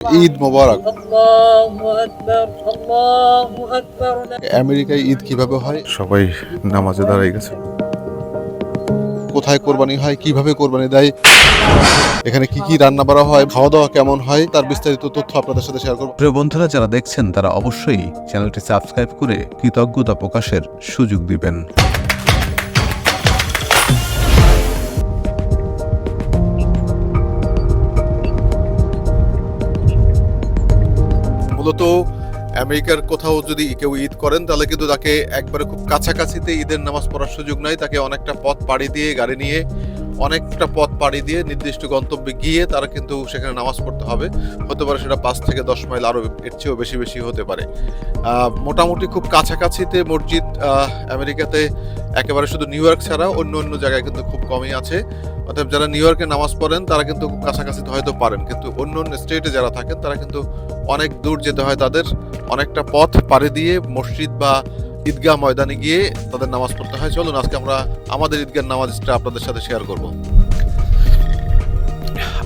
ঈদ মোবারক। আমেরিকায় ঈদ কীভাবে হয়? সবাই নামাজে দাঁড়াই গেছে। কোথায় কোরবানি হয় কীভাবে কোরবানি দেয় এখানে কি কি রান্না বাড়া হয় খাওয়া দাওয়া কেমন হয় তার বিস্তারিত তথ্য আপনাদের সাথে শেয়ার করব। প্রিয় বন্ধুরা যারা দেখছেন তারা অবশ্যই চ্যানেলটি সাবস্ক্রাইব করে কৃতজ্ঞতা প্রকাশের সুযোগ দিবেন। মূলত আমেরিকার কোথাও যদি কেউ ঈদ করেন, তাহলে কিন্তু তাকে একবারে খুব কাছাকাছিতে ঈদের নামাজ পড়ার সুযোগ নাই। তাকে অনেকটা পথ পাড়ি দিয়ে, গাড়ি নিয়ে অনেকটা পথ পাড়ি দিয়ে নির্দিষ্ট গন্তব্যে গিয়ে তারা কিন্তু সেখানে নামাজ পড়তে হবে। হতে পারে সেটা পাঁচ থেকে দশ মাইল আরও এর চেয়েও বেশি বেশি হতে পারে। মোটামুটি খুব কাছাকাছিতে মসজিদ আমেরিকাতে একেবারে শুধু নিউ ইয়র্ক ছাড়া অন্য অন্য জায়গায় কিন্তু খুব কমই আছে। অতএব যারা নিউ ইয়র্কে নামাজ পড়েন, তারা কিন্তু খুব কাছাকাছিতে হয়তো পারেন। কিন্তু অন্য অন্য স্টেটে যারা থাকেন, তারা কিন্তু অনেক দূর যেতে হয় তাদের অনেকটা পথ পাড়ি দিয়ে মসজিদ বা ঈদগাহ ময়দানে গিয়ে তাদের নামাজ পড়তে হয়। চলুন, আজকে আমরা আমাদের ঈদগাহ নামাজটা আপনাদের সাথে শেয়ার করব।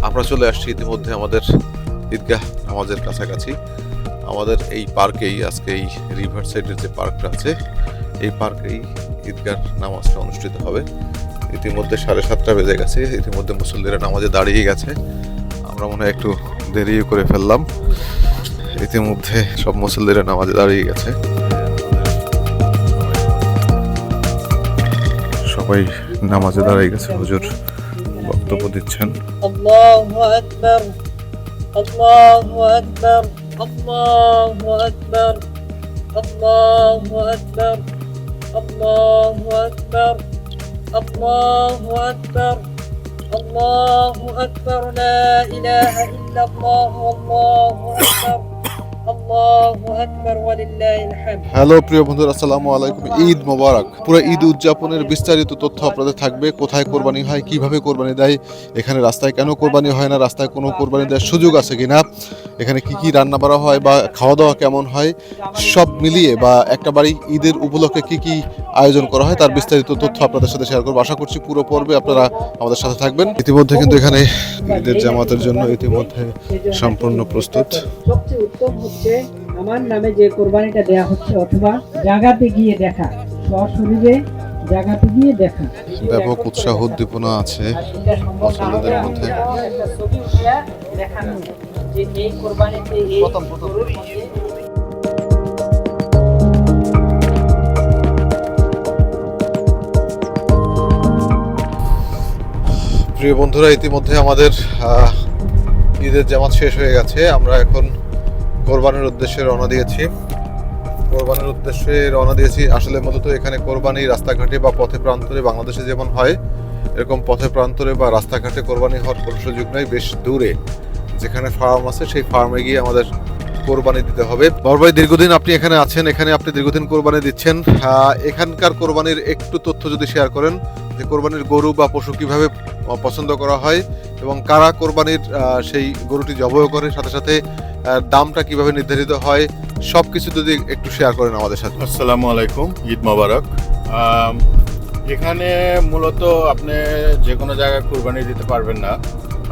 আমরা চলে আসছি ইতিমধ্যে আমাদের ঈদগাহ নামাজের কাছাকাছি। আমাদের এই পার্কেই, আজকে এই রিভার সাইডের যে পার্কটা আছে, এই পার্কেই ঈদগাহ নামাজটা অনুষ্ঠিত হবে। ইতিমধ্যে সাড়ে সাতটা বেজে গেছে। ইতিমধ্যে মুসল্লিরা নামাজে দাঁড়িয়ে গেছে। আমরা মনে হয় একটু দেরি করে ফেললাম। ইতিমধ্যে সব মুসল্লিরা নামাজে দাঁড়িয়ে গেছে। সবাই নামাজে দাঁড়াই গেছে, হুজুর বক্তব্য দিচ্ছেন। الله أكبر لا إله إلا الله আল্লাহু أكبر হ্যালো প্রিয় বন্ধুরা আসসালামু আলাইকুম। ঈদ মোবারক। পুরো ঈদ উদযাপনের বিস্তারিত তথ্য আপনাদের থাকবে। কোথায় কোরবানি হয় কীভাবে কোরবানি দেয় এখানে রাস্তায় কেন কোরবানি হয় না রাস্তায় কোনো কোরবানি দেওয়ার সুযোগ আছে কিনা এখানে কি কি রান্না বাড়া হয় বা খাওয়া দাওয়া কেমন হয় সব মিলিয়ে বা একটা বাড়ি ঈদের উপলক্ষে কি কি আয়োজন করা হয় তার বিস্তারিত তথ্য আপনাদের সাথে শেয়ার করব। আশা করছি পুরো পর্বে আপনারা আমাদের সাথে থাকবেন। ইতিমধ্যে কিন্তু এখানে ঈদের জামাতের জন্য ইতিমধ্যে সম্পূর্ণ প্রস্তুত। সবচেয়ে উত্তম হচ্ছে আমার নামে যে কোরবানিটা দেয়া হচ্ছে অথবা জায়গাতে গিয়ে দেখা সশরীরে জায়গাতে গিয়ে দেখা। ব্যাপক উৎসাহ উদ্দীপনা আছে মুসল্লিদের মধ্যে। দেখানো যে এই কোরবানিতে এই প্রিয় বন্ধুরা ইতিমধ্যে আমাদের আহ, ঈদের জামাত শেষ হয়ে গেছে। আমরা এখন কোরবানির উদ্দেশ্যে রওনা দিয়েছি। কোরবানির উদ্দেশ্যে রওনা দিয়েছি। আসলে মূলত এখানে কোরবানি রাস্তাঘাটে বা পথে প্রান্তরে বাংলাদেশে যেমন হয়, এরকম পথে প্রান্তরে বা রাস্তাঘাটে কোরবানি হওয়ার কোনো সুযোগ নেই, বেশ দূরে। যেখানে ফার্ম আছে, সেই ফার্মে গিয়ে আমাদের কোরবানি দিতে হবে। বরবাই দীর্ঘদিন আপনি এখানে আছেন, এখানে আপনি দীর্ঘদিন কোরবানি দিচ্ছেন। এখানকার কোরবানির একটু তথ্য যদি শেয়ার করেন, যে কোরবানির গরু বা পশু কীভাবে পছন্দ করা হয় এবং কারা কোরবানির সেই গরুটি জবহ করে, সাথে সাথে দামটা কীভাবে নির্ধারিত হয় সব কিছু যদি একটু শেয়ার করেন আমাদের সাথে। আসসালামু আলাইকুম, ঈদ মোবারক। এখানে মূলত আপনি যে কোনো জায়গায় কোরবানি দিতে পারবেন না।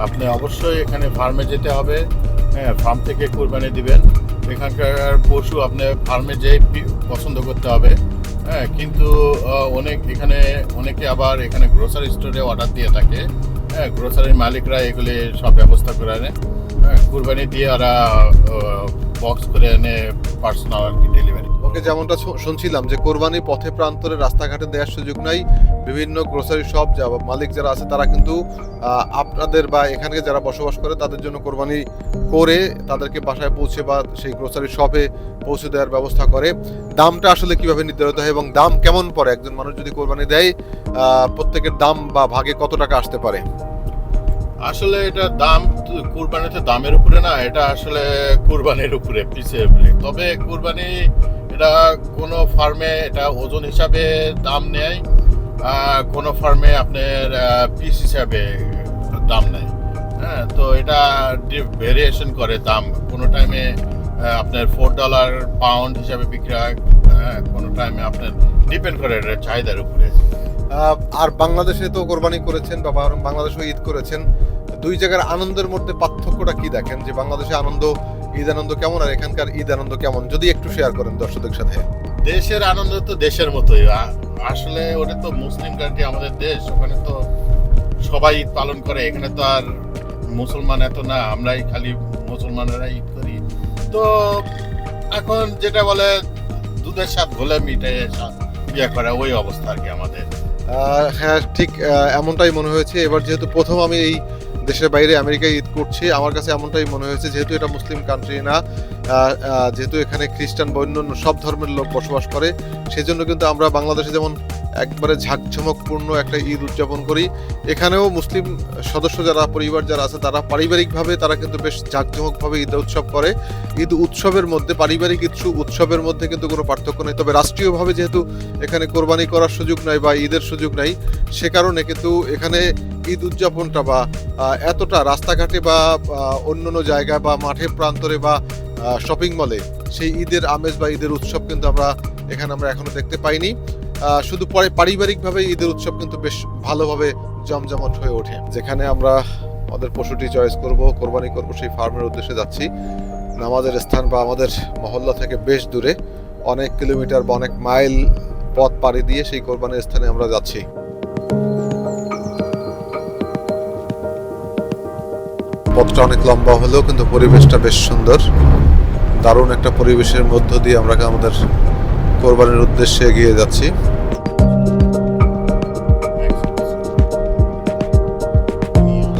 আপনি অবশ্যই এখানে ফার্মে যেতে হবে হ্যাঁ ফার্ম থেকে কোরবানি দিবেন। এখানকার পশু আপনি ফার্মে যেয়ে পছন্দ করতে হবে। হ্যাঁ কিন্তু অনেক এখানে, অনেকে আবার এখানে গ্রোসারি স্টোরে অর্ডার দিয়ে থাকে। হ্যাঁ গ্রোসারির মালিকরা এগুলি সব ব্যবস্থা করে আনে। হ্যাঁ কুরবানি দিয়ে ওরা বক্স করে এনে পার্সোনাল আর কি ডেলিভারি ওকে যেমনটা শুনছিলাম যে কোরবানি পথে প্রান্তরে রাস্তাঘাটে দেওয়ার সুযোগ নাই, বিভিন্ন গ্রোসারি শপ যা মালিক যারা আছে তারা কিন্তু আপনাদের বা এখানে যারা বসবাস করে তাদের জন্য কোরবানি করে তাদেরকে বাসায় পৌঁছে বা সেই গ্রোসারি শপে পৌঁছে দেওয়ার ব্যবস্থা করে। দামটা আসলে কীভাবে নির্ধারিত হয় এবং দাম কেমন পড়ে? একজন মানুষ যদি কোরবানি দেয় প্রত্যেকের দাম বা ভাগে কত টাকা আসতে পারে? আসলে এটা দাম কুরবানিতে দামের উপরে না, এটা আসলে কুরবানির উপরে পিছিয়ে তবে কুরবানি এটা কোনো ফার্মে এটা ওজন হিসাবে দাম নেয় কোনো ফার্মে আপনার পিস হিসাবে দাম নেয়। হ্যাঁ তো এটা ভেরিয়েশন করে দাম। কোনো টাইমে আপনার ফোর ডলার পাউন্ড হিসাবে বিক্রি হয়। হ্যাঁ কোনো টাইমে আপনার ডিপেন্ড করে এটা চাহিদার উপরে। আর বাংলাদেশে তো কোরবানি করেছেন বা বা- বাংলাদেশেও ঈদ করেছেন। দুই জায়গার আনন্দের মধ্যে পার্থক্যটা কি দেখেন? যে বাংলাদেশে আনন্দ ঈদ আনন্দ কেমন আর এখানকার ঈদ আনন্দ কেমন? যদি একটু শেয়ার করেন দর্শকদের সাথে। দেশের আনন্দ তো দেশের মতোই। আসলে ওটা তো মুসলিম কান্ট্রি আমাদের দেশ, ওখানে তো সবাই ঈদ পালন করে। এখানে তো আর মুসলমান এত না, আমরাই খালি মুসলমানেরা ঈদ করি। তো এখন যেটা বলে, দুধের স্বাদ ঘোলে মিটে ইয়ে করে, ওই অবস্থা আর কি আমাদের। হ্যাঁ ঠিক এমনটাই মনে হয়েছে। এবার যেহেতু প্রথম আমি এই দেশের বাইরে আমেরিকায় ঈদ করছি, আমার কাছে এমনটাই মনে হয়েছে, যেহেতু এটা মুসলিম কান্ট্রি না যেহেতু এখানে খ্রিস্টান বা অন্যান্য সব ধর্মের লোক বসবাস করে, সেজন্য কিন্তু আমরা বাংলাদেশে যেমন একবারে ঝাঁকঝমকপূর্ণ একটা ঈদ উদযাপন করি, এখানেও মুসলিম সদস্য যারা, পরিবার যারা আছে, তারা পারিবারিকভাবে তারা কিন্তু বেশ ঝাঁকঝমকভাবে ঈদ উৎসব করে। ঈদ উৎসবের মধ্যে, পারিবারিক কিছু উৎসবের মধ্যে কিন্তু কোনো পার্থক্য নেই। তবে রাষ্ট্রীয়ভাবে যেহেতু এখানে কোরবানি করার সুযোগ নাই বা ঈদের সুযোগ নাই, সে কারণে কিন্তু এখানে ঈদ উদযাপনটা বা এতটা রাস্তাঘাটে বা অন্যান্য জায়গায় বা মাঠে, প্রান্তরে বা শপিং মলে সেই ঈদের আমেজ বা ঈদের উৎসব কিন্তু আমরা এখানে আমরা এখনও দেখতে পাইনি। শুধু পরে পারিবারিকভাবে ঈদের উৎসব কিন্তু বেশ ভালোভাবে জমজমাট হয়ে ওঠে। যেখানে আমরা আমাদের পশুটি চয়েস করব, কোরবানি করব, সেই ফার্মের উদ্দেশ্যে যাচ্ছি। নামাজের স্থান বা আমাদের মহল্লা থেকে বেশ দূরে, অনেক কিলোমিটার বা অনেক মাইল পথ পাড়ি দিয়ে সেই কোরবানির স্থানে আমরা যাচ্ছি। পথটা অনেক লম্বা হলেও কিন্তু পরিবেশটা বেশ সুন্দর। দারুণ একটা পরিবেশের মধ্য দিয়ে আমরা আমাদের কোরবানির উদ্দেশ্যে এগিয়ে যাচ্ছি।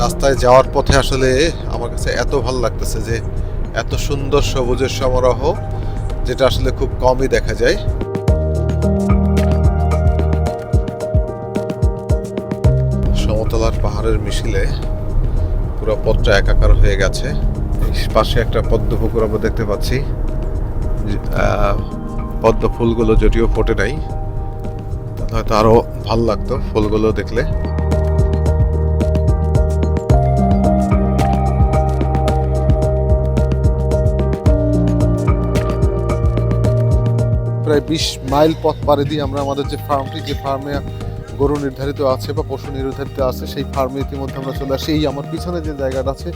রাস্তায় যাওয়ার পথে আসলে আমার কাছে এত ভালো লাগতেছে যে এত সুন্দর সবুজের সমারোহ, যেটা আসলে খুব কমই দেখা যায়। সমতলার পাহাড়ের মিছিলে পুরো পথটা একাকার হয়ে গেছে। পাশে একটা পদ্ম পুকুর আমরা দেখতে পাচ্ছি। পদ্ম ফুলগুলো যদিও ফোটে নাই, হয়তো আরও ভালো লাগতো ফুলগুলো দেখলে। প্রায় বিশ মাইল পথ পাড়ি দিয়ে আমরা আমাদের যে ফার্মটি যে ফার্মে গরু নির্ধারিত আছে বা পশু নির্ধারিত আছে, সেই ফার্মে ইতিমধ্যে আমরা চলে আসি। এই আমার পিছনে যে জায়গাটা আছে,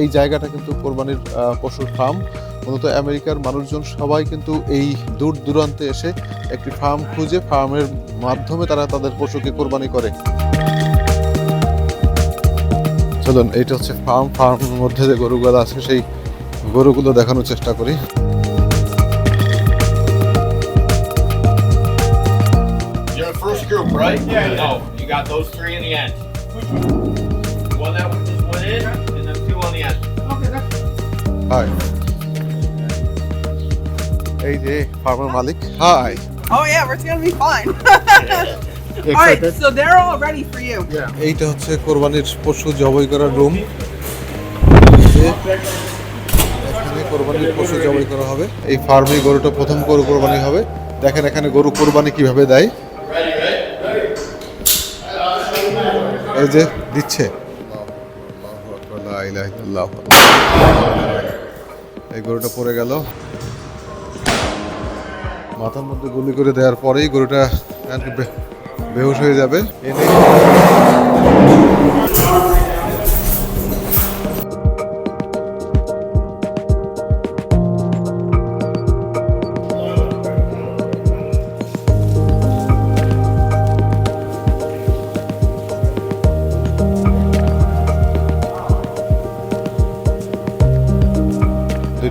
এই জায়গাটা কিন্তু কোরবানির পশুর ফার্ম মূলত আমেরিকার মানুষজন সবাই কিন্তু এই দূর দূরান্তে এসে একটি ফার্ম খুঁজে ফার্মের মাধ্যমে তারা তাদের পশুকে কোরবানি করে। চলুন, এইটা হচ্ছে ফার্ম ফার্মের মধ্যে যে গরুগুলো আছে, সেই গরুগুলো দেখানোর চেষ্টা করি। Right? Yeah. yeah. No, you got those three in the end. Which One One that just went in, and then two on the end. Hi এই যে ফার্মের মালিক hi Oh yeah, it's gonna be fun. all right, so they're all ready for you. এইটা হচ্ছে কোরবানির পশু জবাই করার room এখানে কোরবানির পশু জবাই করা হবে এই ফার্মে গরুটা প্রথম গরু কোরবানি হবে দেখেন এখানে গরু কোরবানি কীভাবে দেয় এই যে দিচ্ছে। এই গরুটা পড়ে গেল। মাথার মধ্যে গুলি করে দেওয়ার পরেই গরুটা বেহুশ হয়ে যাবে। এনে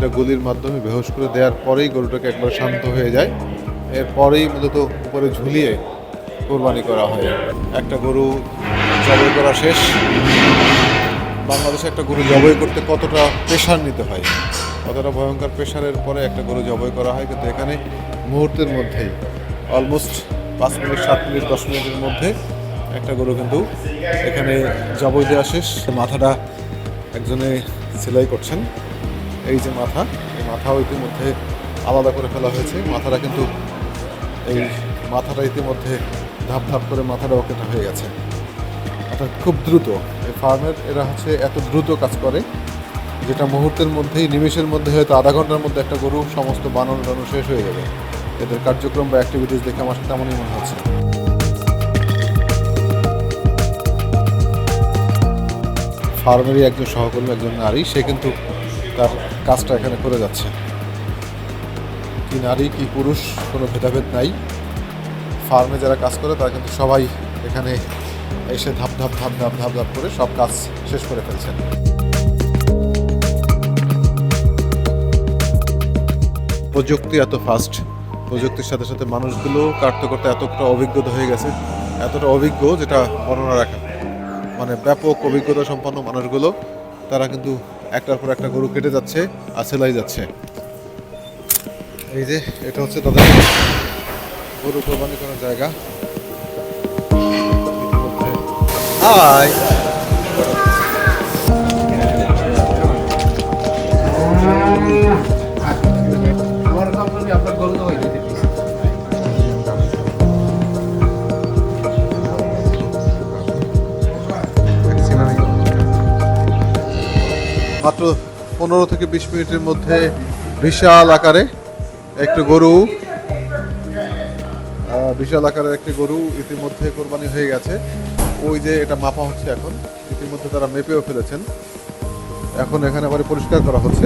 দুইটা গুলির মাধ্যমে বেহোশ করে দেওয়ার পরেই গরুটাকে একবার শান্ত হয়ে যায়। এরপরেই মূলত উপরে ঝুলিয়ে কোরবানি করা হয়। একটা গরু জবাই করা শেষ। বাংলাদেশে একটা গরু জবাই করতে কতটা প্রেশার নিতে হয়? কতটা ভয়ঙ্কর প্রেশারের পরে একটা গরু জবাই করা হয় কিন্তু এখানে মুহূর্তের মধ্যেই অলমোস্ট পাঁচ মিনিট, সাত মিনিট, দশ মিনিটের মধ্যে একটা গরু কিন্তু এখানে জবাই দেওয়া শেষ। মাথাটা একজনে সেলাই করছেন। এই যে মাথা, এই মাথাও ইতিমধ্যে আলাদা করে ফেলা হয়েছে। মাথাটা কিন্তু এই মাথাটা ইতিমধ্যে ধাপ ধাপ করে মাথাটাও কেটে হয়ে গেছে। অর্থাৎ খুব দ্রুত। এই ফার্মের এরা হচ্ছে এত দ্রুত কাজ করে, যেটা মুহূর্তের মধ্যেই, নিমেষের মধ্যে হয়তো আধা ঘণ্টার মধ্যে একটা গরু সমস্ত বানানো টানো শেষ হয়ে যাবে। এদের কার্যক্রম বা অ্যাক্টিভিটিস দেখে আমার তেমনই মনে হচ্ছে। ফার্মেরই একজন সহকর্মী, একজন নারী, সে কিন্তু তার কাজটা এখানে করে যাচ্ছে। কি নারী, কি পুরুষ, কোনো ভেদাভেদ নাই। ফার্মে যারা কাজ করে, তারা কিন্তু সবাই এখানে এসে ধাপ ধাপ ধাপ ধাপ ধাপ ধাপ করে সব কাজ শেষ করে ফেলছেন। প্রযুক্তি এত ফাস্ট প্রযুক্তির সাথে সাথে মানুষগুলো কাটতে করতে এতটা অভিজ্ঞতা হয়ে গেছে, এতটা অভিজ্ঞ যেটা বর্ণনা রাখা। মানে ব্যাপক অভিজ্ঞতা সম্পন্ন মানুষগুলো, তারা কিন্তু একটার পর একটা গরু কেটে যাচ্ছে আর সেলাই যাচ্ছে। এই যে, এটা হচ্ছে তাদের গরু কোরবানি করার জায়গা। হাই। মাত্র পনেরো থেকে বিশ মিনিটের মধ্যে বিশাল আকারে একটি গরু বিশাল আকারের একটি গরু ইতিমধ্যে কোরবানি হয়ে গেছে। ওই যে এটা মাপা হচ্ছে এখন, ইতিমধ্যে তারা মেপেও ফেলেছেন। এখন এখানে আবার পরিষ্কার করা হচ্ছে।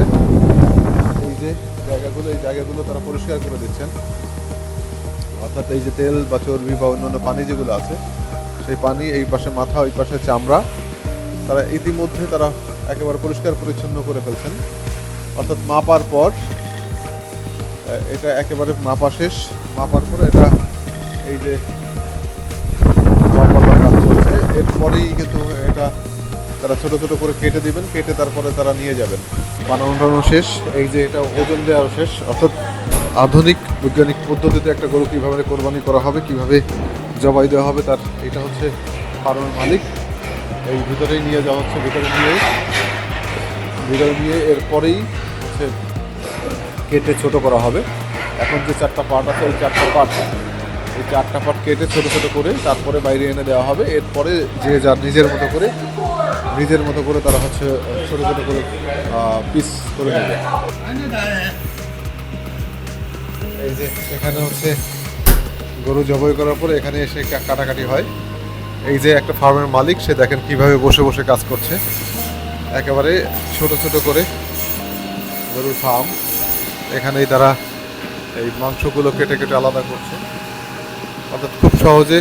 এই যে জায়গাগুলো, এই জায়গাগুলো তারা পরিষ্কার করে দিচ্ছেন। অর্থাৎ এই যে তেল বা চর্বি বা অন্যান্য পানি যেগুলো আছে, সেই পানি এই পাশে মাথা, ওই পাশে চামড়া, তারা ইতিমধ্যে তারা একেবারে পরিষ্কার পরিচ্ছন্ন করে ফেলছেন। অর্থাৎ মাপার পর এটা একেবারে মাপা শেষ। মাপার পরে এটা এই যে এরপরেই কিন্তু এটা তারা ছোট ছোট করে কেটে দিবেন, কেটে তারপরে তারা নিয়ে যাবেন। বানানো টানানো শেষ, এই যে এটা ওজন দেওয়া শেষ। অর্থাৎ আধুনিক বৈজ্ঞানিক পদ্ধতিতে একটা গরু কীভাবে কোরবানি করা হবে, কীভাবে জবাই দেওয়া হবে, তার এটা হচ্ছে ফার্মের মালিক এই ভিতরেই নিয়ে যাওয়া হচ্ছে, ভিতরে নিয়ে। ভিতরে নিয়ে এরপরেই হচ্ছে কেটে ছোট করা হবে। এখন যে চারটা পার্ট আছে ওই চারটা পার্ট এই চারটা পার্ট কেটে ছোট ছোট করে তারপরে বাইরে এনে দেওয়া হবে। এরপরে যে যার নিজের মতো করে, নিজের মতো করে তারা হচ্ছে ছোট ছোট করে পিস করে নেবে। এই যে এখানে হচ্ছে গরু জবাই করার পরে এখানে এসে কাটাকাটি হয়। এই যে একটা ফার্মের মালিক, সে দেখেন কীভাবে বসে বসে কাজ করছে। একেবারে ছোট ছোট করে গরুর ফার্ম। এখানেই তারা এই মাংসগুলো কেটে কেটে আলাদা করছে। অর্থাৎ খুব সহজে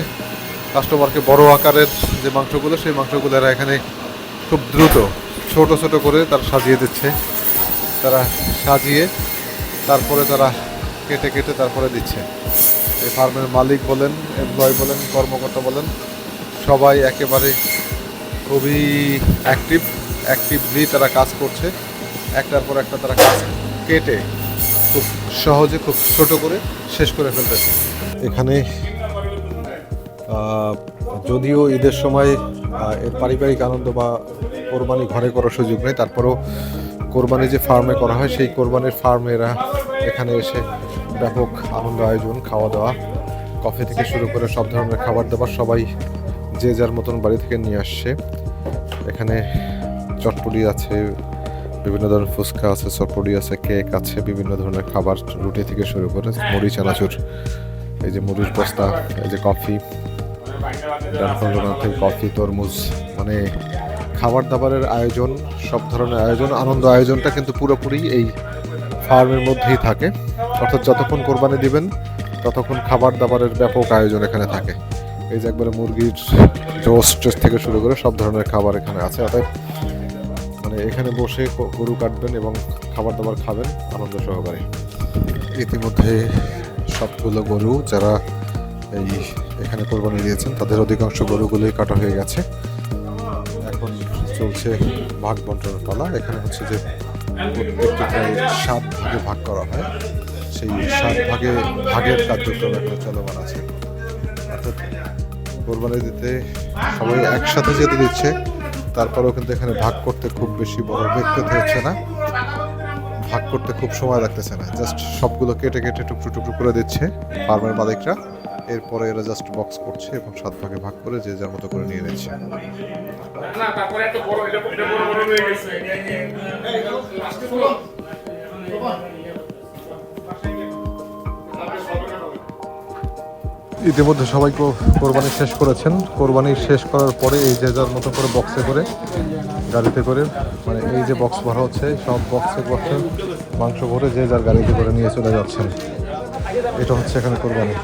কাস্টমারকে বড় আকারের যে মাংসগুলো, সেই মাংসগুলো এরা এখানে খুব দ্রুত ছোট ছোট করে তারা সাজিয়ে দিচ্ছে। তারা সাজিয়ে তারপরে তারা কেটে কেটে তারপরে দিচ্ছে। এই ফার্মের মালিক বলেন এমপ্লয় বলেন, কর্মকর্তা বলেন সবাই একেবারে খুবই অ্যাক্টিভ অ্যাক্টিভলি তারা কাজ করছে। একটার পর একটা তারা কাজ কেটে খুব সহজে, খুব ছোট করে শেষ করে ফেলতেছে। এখানে যদিও ঈদের সময় এর পারিবারিক আনন্দ বা কোরবানি ঘরে করার সুযোগ নেই, তারপরেও কোরবানি যে ফার্মে করা হয়, সেই কোরবানির ফার্মেরা এখানে এসে ব্যাপক আনন্দ, আয়োজন খাওয়া দাওয়া কফি থেকে শুরু করে সব ধরনের খাবার দাবার সবাই যে যার মতন বাড়ি থেকে নিয়ে আসছে। এখানে চটপটি আছে, বিভিন্ন ধরনের ফুচকা আছে, চটপটি আছে, কেক আছে, বিভিন্ন ধরনের খাবার রুটি থেকে শুরু করে মুড়ি, চানাচুর, এই যে মুড়ির বস্তা, এই যে কফি থেকে কফি, তরমুজ মানে খাবার দাবারের আয়োজন, সব ধরনের আয়োজন, আনন্দ আয়োজনটা কিন্তু পুরোপুরি এই ফার্মের মধ্যেই থাকে। অর্থাৎ যতক্ষণ কোরবানি দিবেন, ততক্ষণ খাবার দাবারের ব্যাপক আয়োজন এখানে থাকে। এই যে একবারে মুরগির রোস্ট থেকে শুরু করে সব ধরনের খাবার এখানে আছে। অর্থাৎ মানে এখানে বসে গরু কাটবেন এবং খাবার দাবার খাবেন আনন্দ সহকারে। ইতিমধ্যে সবগুলো গরু যারা এই এখানে কোরবানি দিয়েছেন, তাদের অধিকাংশ গরুগুলোই কাটা হয়ে গেছে। এখন চলছে ভাগ বন্টনের পালা। এখানে হচ্ছে যে প্রত্যেকটি সাত ভাগে ভাগ করা হয়। সেই সাত ভাগে ভাগের কার্যক্রম এখন চলমান আছে। অর্থাৎ কোরবানি দিতে সবাই একসাথে যেতে দিচ্ছে তারপরেও কিন্তু এখানে ভাগ করতে খুব বেশি বড় বেগ পেতে হচ্ছে না ভাগ করতে খুব সময় লাগতেছে না জাস্ট সবগুলো কেটে কেটে টুকরো টুকরো করে দিচ্ছে ফার্মের মালিকরা এরপরে এরা জাস্ট বক্স করছে এবং সাত ভাগে ভাগ করে যে যার মতো করে নিয়ে নিচ্ছে ইতিমধ্যে সবাই কোরবানি শেষ করেছেন। কোরবানি শেষ করার পরে এই যে যার মতো করে বক্সে করে, গাড়িতে করে মানে এই যে বক্স ভরা হচ্ছে, সব বক্সে বক্সে মাংস ভরে যে যার গাড়িতে করে নিয়ে চলে যাচ্ছেন। এটা হচ্ছে এখানে কোরবানি।